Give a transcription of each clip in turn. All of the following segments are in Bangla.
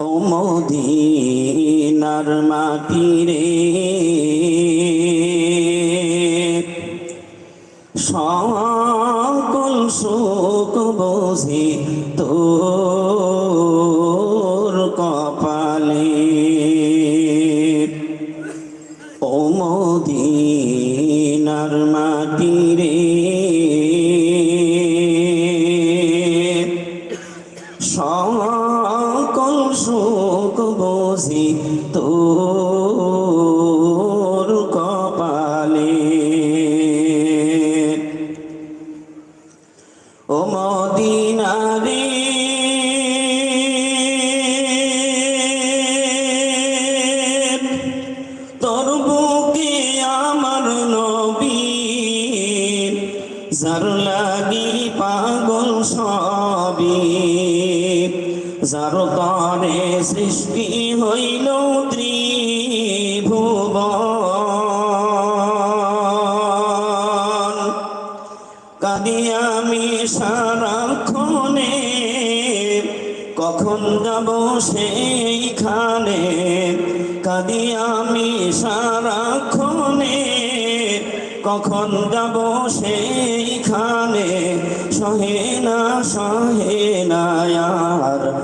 ও মদিনার মাটি রে সকল সুখ বুঝি তোর কপালে। ও মদিনার মাটি রে বুঝি তোর কপালে। ও মদিনারে তোর বুকে আমার নবী যার লাগি পাগল সবই। যার তরে সৃষ্টি হইল ত্রিভুবন। কাঁদি আমি সারাক্ষণে কখন যাব সেইখানে? কাদি আমি সারাক্ষণে কখন যাব সেইখানে? সহে না সহে না, আর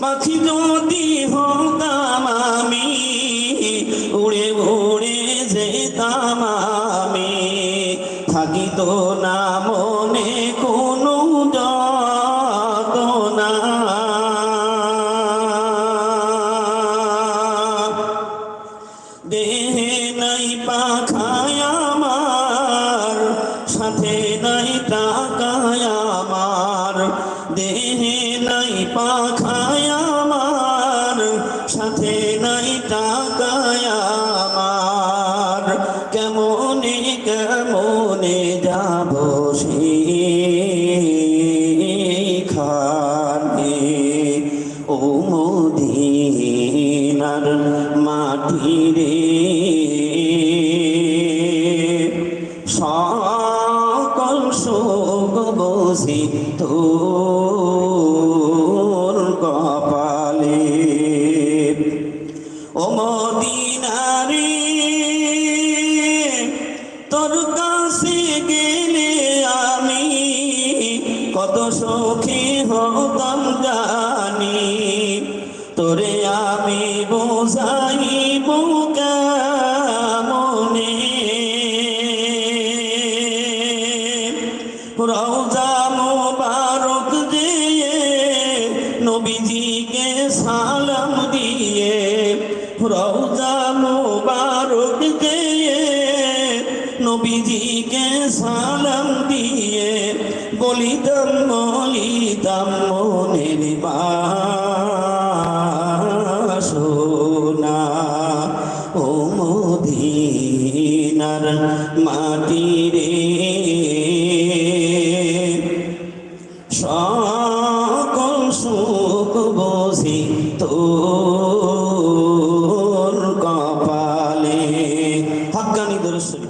পাখি যদি হতাম আমি উড়ে উড়ে যেতাম আমি। থাকিত না মনে কেমনে যাব সেখানে ও মদিনার মাটি রে। সকল শোক বসি তোর কত সখী হতাম জানি, তোরে আমি বোঝাইব মনে রওজা মোবারক দিয়ে নবীজিকে সালাম দিয়ে, রওজা মোবারক দিয়ে নবীজিকে সালাম দিয়ে বলিতাম বলিতাম মনের বাসনা। ও মদিনার মাটি রে। সকল সুখ বসি তোর কপালে। হাক্কানি দরশ্বরী